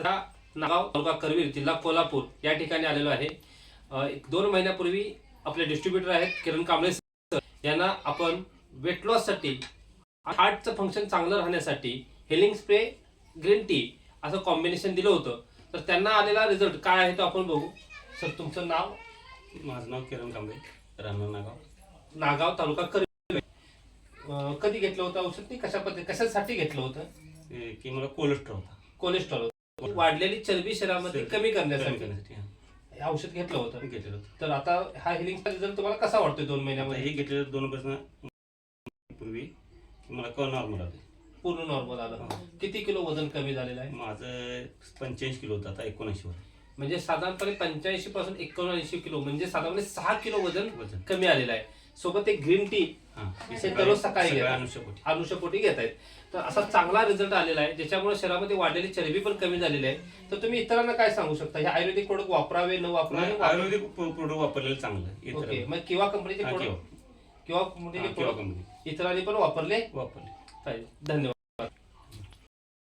नागाव तालुका करवीर जिल्हा कोल्हापूर या ठिकाणी आलेलो आहे. दोन महिन्यापूर्वी आपले डिस्ट्रीब्युटर आहेत किरण कांबळे सर यांना आपण वेट लॉससाठी हार्टचं फंक्शन चांगलं राहण्यासाठी हेलिंग स्प्रे ग्रीन टी असं कॉम्बिनेशन दिलं होतं. तर त्यांना आलेला रिझल्ट काय आहे तो आपण बघू. सर तुमचं नाव? माझं नाव किरण कांबळे राहणार नागाव. नागाव तालुका करवीर. कधी घेतलं होतं औषध? ते कशा पद्धती कशासाठी घेतलं होतं? की मला कोलेस्ट्रॉल होता. कोलेस्ट्रॉल वाढलेली चरबी शरीरामध्ये कमी करण्यासाठी. हा. औषध घेतलं होतं. घेतलेलं होतं. तर आता हा हिलिंगचा रिझल्ट तुम्हाला कसा वाटतोय दोन आता महिन्यामध्ये? हे घेतलेलं दोन पूर्वी मला क नॉर्मल आले पूर्ण नॉर्मल आलं. किती किलो वजन कमी झालेलं आहे? माझं पंच्याऐंशी किलो होतं आता एकोणऐंशी वर म्हणजे साधारणपणे पंच्याऐंशी पासून एकोणऐंशी किलो म्हणजे साधारणपणे सहा किलो वजन वजन. कमी आलेलं आहे. सोबत एक ग्रीन टी हा. दररोज सकाळी घेतात. अनुषपोटी घेत आहेत तर असा चांगला रिझल्ट आलेला आहे. ज्याच्यामुळे शरीरामध्ये वाढलेली चरबी पण कमी झालेली आहे. तर तुम्ही इतरांना काय सांगू शकता? हे आयुर्वेदिक प्रोडक्ट वापरावे न वापरावे? आयुर्वेदिक प्रोडक्ट वापरलेलं चांगलं ओके मग किंवा कंपनीचे प्रोडक्ट किंवा. कंपनीचे प्रोडक्ट कंपनी इतरांनी पण वापरले? वापरले. धन्यवाद.